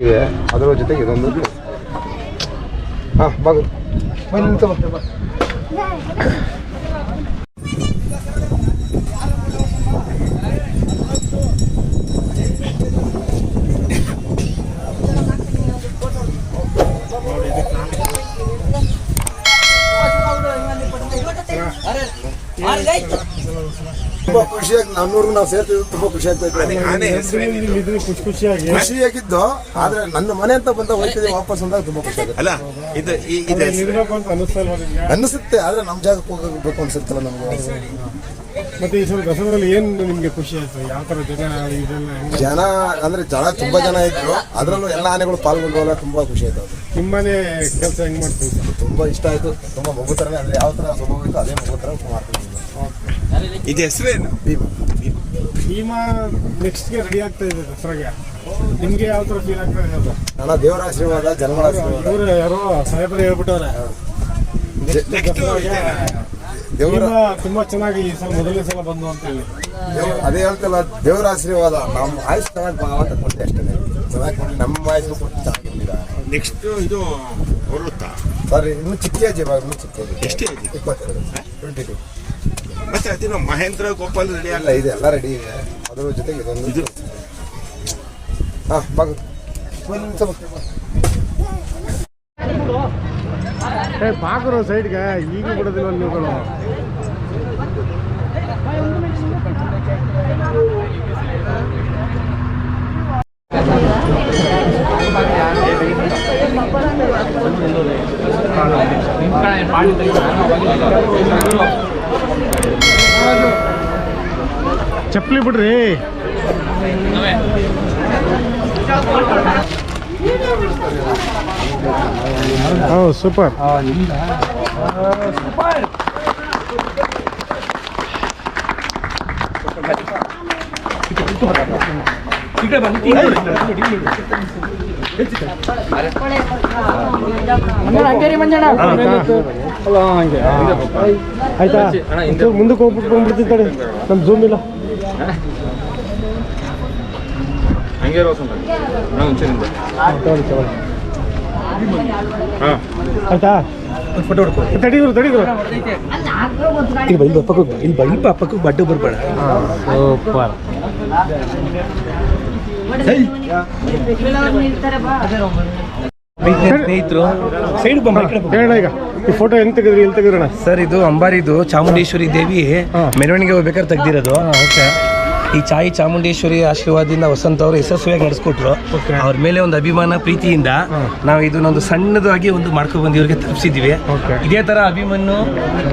ಇದೆ ಅದರ ಜೊತೆಗೆ ಇದೊಂದು ಹಾಂ ಬಾಗು ಬನ್ನಿ ನಿಂತ್ಕೊ ಬಾ. ತುಂಬಾ ಖುಷಿಯಾಗಿ ನಮ್ಮೂರ್ಗು ನಾವು ಸೇರ್ತಿದ್ದು ತುಂಬಾ ಖುಷಿ ಆಗ್ತಾ ಖುಷಿ ಖುಷಿಯಾಗಿ. ಖುಷಿಯಾಗಿದ್ದು ಆದ್ರೆ ನನ್ನ ಮನೆ ಅಂತ ಬಂದ ಹೋಗ್ತಿದ್ದೆ ವಾಪಸ್ ಅಂದಾಗ ತುಂಬಾ ಖುಷಿ ಆಗುತ್ತೆ ಅಲ್ಲ ಇದು ಈ- ಇದು ಹೆಸರು. ಇರ್ಬೇಕು ಅಂತ ಅನಿಸ್ತಾ ಇಲ್ವಾ ನಿಮ್ಗೆ? ಅನ್ನಿಸುತ್ತೆ ಆದ್ರೆ ನಮ್ಮ ಜಾಗಕ್ಕೆ ಹೋಗಬೇಕು ಅನ್ಸುತ್ತಲ್ಲ ನಮ್ಗೆ. ಮತ್ತೆ ಈ ಸಲ ದಸರಾದಲ್ಲಿ ಏನ್ ನಿಮ್ಗೆ ಖುಷಿ ಆಯ್ತು? ಯಾವ ತರ ಜನ ಇದೆಲ್ಲ ಜನ ಅಂದ್ರೆ ಜನ ತುಂಬಾ ಜನ ಇದ್ರು ಅದರಲ್ಲೂ ಎಲ್ಲ ಆನೆಗಳು ಪಾಲ್ಗೊಂಡವಲ್ಲ ತುಂಬಾ ಖುಷಿ ಆಯ್ತು ತುಂಬಾನೇ ನಿಮ್ಮನೆ ಕೆಲಸ ಹೆಂಗ್ ಮಾಡ್ತೀವಿ ತುಂಬಾ ಇಷ್ಟ ಆಯ್ತು ತುಂಬಾ ಮಗು ತರನೇ ಅಂದ್ರೆ ಯಾವ ತರ ಸ್ವಭಾವ ಇತ್ತು ಅದೇ ಮಗು ತರ ಇದು ಹೆಸರೇನು ಭೀಮ. ಭೀಮಾ ನೆಕ್ಸ್ಟ್ಗೆ ರೆಡಿ ಆಗ್ತಾ ಇದೆ ದಸರಾಗೆ. ನಿಮ್ಗೆ ಯಾವ ತರ ಫೀಲ್ ಆಗ್ತಾ ಇದೆ ಅದು? ನನ್ನ ದೇವರ ಆಶೀರ್ವಾದ ಜನಗಳ ಆಶೀರ್ವಾದ. ಇವ್ರು ಯಾರೋ ಸಾಹೇಬರು ಹೇಳ್ಬಿಟ್ಟವ್ರೆ. ದೇವರ ತುಂಬಾ ಚೆನ್ನಾಗಿ ಈ ಸಲ ಮೊದಲನೇ ಸಲ ಬಂದು ಅಂತ ಹೇಳಿ. ಅದೇ ಹೇಳ್ತಲ್ಲ ದೇವರ ಆಶೀರ್ವಾದ. ನಮ್ಮ ಆಯುಷ್ ಚೆನ್ನಾಗಿ ಭಾವ ಕೊಟ್ಟೆ ಅಷ್ಟೇ. ಚೆನ್ನಾಗಿ ಕೊಟ್ಟು ನಮ್ಮ ಆಯುಷ್ ಕೊಟ್ಟು ಚೆನ್ನಾಗಿರ್ಲಿಲ್ಲ ನೆಕ್ಸ್ಟ್ ಇದು ಹೊರಡುತ್ತಾ? ಸರ್ ಇನ್ನು ಚಿಕ್ಕ ಏಜ್ ಇವಾಗ ಇನ್ನು ಚಿಕ್ಕ ಏಜ್ ಎಷ್ಟು ಏಜ್ ಇಪ್ಪತ್ತೆರಡು. ಟ್ವೆಂಟಿ ಟು ಮತ್ತೆ ಅದೇನೋ ಮಹೇಂದ್ರ ಗೋಪಾಲ್ ರೆಡಿ ಎಲ್ಲ ಅಲ್ಲ ಇದೆ ಎಲ್ಲ ರೆಡಿ ಇದೆ. ಅದ್ರ ಜೊತೆಗೆ ಇದೊಂದು ಇದು? ಹಾಂ ಬಾಗು ಬನ್ನಿ ನಿಂತ್ಕೊ ಬಾ. ಏ ಪಾಕರು ಸೈಡ್ಗೆ ಈಗ ಬಿಡೋದಿಲ್ಲ ನೀವುಗಳು? ಚಪ್ಪಲಿ ಬಿಡ್ರಿ. ಹೌದು ಸೂಪರ್. ಆಯ್ತಾ? ಒಂಚೂರು ಮುಂದಕ್ಕೆ ಹೋಗ್ಬಿಟ್ಟು ಬಂದ್ಬಿಡ್ತಿದ್ದಾಳೆ ನಮ್ಮ ಜೂಮ್ ಇಲ್ಲ. ಹಂಗೆ ಆಯ್ತಾ? ಫೋಟೋ ಆಯ್ತಾ ತಡೀರು ತಡೀರು ಇಲ್ಲಿ ಬೈಲ್ ಪಕ್ಕಕ್ಕೆ ಇಲ್ಲಿ ಬೈಲ್ ಪಕ್ಕಕ್ಕೆ ಬಡ್ಡು ಬರ್ಬೇಡ. ಸೂಪರ್. ಸ್ನೇಹಿತರು. ಸೈಡ್ ಈಗ. ಈ ಫೋಟೋ ಹೆಂಗ್ ತೆಗೆದ್ರಿ ಎಲ್ಲಿ ತೆಗೆದ್ರಣ? ಸರ್ ಇದು ಅಂಬಾರಿದು ಚಾಮುಂಡೇಶ್ವರಿ ದೇವಿ. ಮೆರವಣಿಗೆ ಹೋಗ್ಬೇಕಾದ್ರೆ ತೆಗ್ದಿರೋದು. ಓಕೆ. ಈ ಚಾಯಿ ಚಾಮುಂಡೇಶ್ವರಿ ಆಶೀರ್ವಾದದಿಂದ ವಸಂತ ಅವರು ಯಶಸ್ವಿಯಾಗಿ ನಡೆಸ್ಕೊಟ್ರು. ಅವ್ರ ಮೇಲೆ ಒಂದು ಅಭಿಮಾನ ಪ್ರೀತಿಯಿಂದ. ನಾವು ಇದನ್ನೊಂದು ಸಣ್ಣದಾಗಿ ಒಂದು ಮಾಡ್ಕೊಂಡು ಬಂದು ಇವ್ರಿಗೆ ತಲುಪಿಸಿದ್ವಿ ಇದೇ ತರ ಅಭಿಮನ್ಯು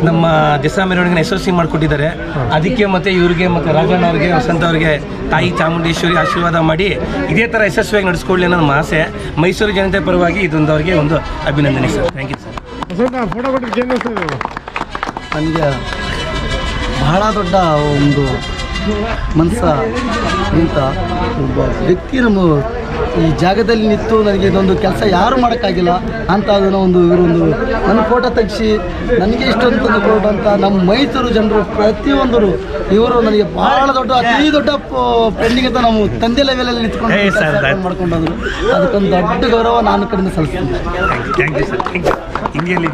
ನಮ್ಮ ದಸರಾ ಮೆರವಣಿಗೆ ಯಶಸ್ವಿ ಮಾಡ್ಕೊಟ್ಟಿದ್ದಾರೆ. ಅದಕ್ಕೆ ಮತ್ತೆ ಇವ್ರಿಗೆ ಮತ್ತೆ ರಾಘವಣ್ಣ ಅವರಿಗೆ ವಸಂತ ಅವ್ರಿಗೆ ತಾಯಿ ಚಾಮುಂಡೇಶ್ವರಿ ಆಶೀರ್ವಾದ ಮಾಡಿ ಇದೇ ತರ ಯಶಸ್ವಿಯಾಗಿ ನಡೆಸ್ಕೊಳ್ಳಿ ಅನ್ನೋ ನಮ್ಮ ಆಸೆ. ಮೈಸೂರು ಜನತೆ ಪರವಾಗಿ ಇದೊಂದು ಅವ್ರಿಗೆ ಒಂದು ಅಭಿನಂದನೆ sir. Thank you sir photo ನನಗೆ ಬಹಳ ದೊಡ್ಡ ಒಂದು ಮನಸ್ಸ ಇಂಥ ಒಬ್ಬ ವ್ಯಕ್ತಿ ನಮ್ಮ ಈ ಜಾಗದಲ್ಲಿ ನಿಂತು ನನಗೆ ಇದೊಂದು ಕೆಲಸ ಯಾರು ಮಾಡೋಕ್ಕಾಗಿಲ್ಲ ಅಂತ ಅದನ್ನು ಒಂದು ಇವರೊಂದು ನನ್ನ ಫೋಟೋ ತೆಗಿಸಿ ನನಗೆ ಇಷ್ಟೊಂದು ತಂದು ಕೊಡುವಂಥ ನಮ್ಮ ಮೈಸೂರು ಜನರು ಪ್ರತಿಯೊಂದರು ಇವರು ನನಗೆ ಬಹಳ ದೊಡ್ಡ ಅತಿ ದೊಡ್ಡ ಪೆಂಡಿಂಗ್ ಅಂತ ನಾವು ತಂದೆ ಲೆವೆಲಲ್ಲಿ ನಿಂತ್ಕೊಂಡು ಮಾಡ್ಕೊಂಡು ಮಾಡ್ಕೊಂಡಂದ್ರು. ಅದಕ್ಕೊಂದು ದೊಡ್ಡ ಗೌರವ ನಾನು ಕಡೆಯಿಂದ ಸಲ್ಲಿಸ್ತೀನಿ. Thank you sir thank you ಹಿಂಗೆಲ್ಲಿ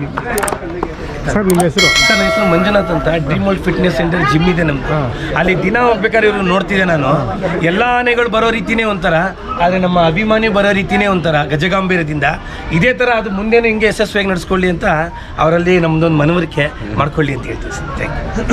sir ನಿಮ್ಮ ಹೆಸರು? ಸರ್ ನನ್ನ ಹೆಸರು ಮಂಜುನಾಥ್ ಅಂತ. Dream world fitness centre gym ಇದೆ ನಮ್ಮ ಅಲ್ಲಿ ದಿನ ಹೋಗ್ಬೇಕಾದ್ರೆ ಇವರು ನೋಡ್ತಿದ್ದೆ ನಾನು. ಎಲ್ಲ ಆನೆಗಳು ಬರೋ ರೀತಿನೇ ಒಂಥರ. ಆದರೆ ನಮ್ಮ ಅಭಿಮಾನಿ ಬರೋ ರೀತಿನೇ ಒಂಥರ ಗಜಗಾಂಭೀರ್ಯದಿಂದ. ಇದೇ ಥರ ಅದು ಮುಂದೆನೂ ಹಿಂಗೆ ಯಶಸ್ವಿಯಾಗಿ ನಡೆಸ್ಕೊಳ್ಳಿ ಅಂತ ಅವರಲ್ಲಿ ನಮ್ಮದೊಂದು ಮನವರಿಕೆ ಮಾಡ್ಕೊಳ್ಳಿ ಅಂತ ಹೇಳ್ತೀವಿ ಸರ್. Thank you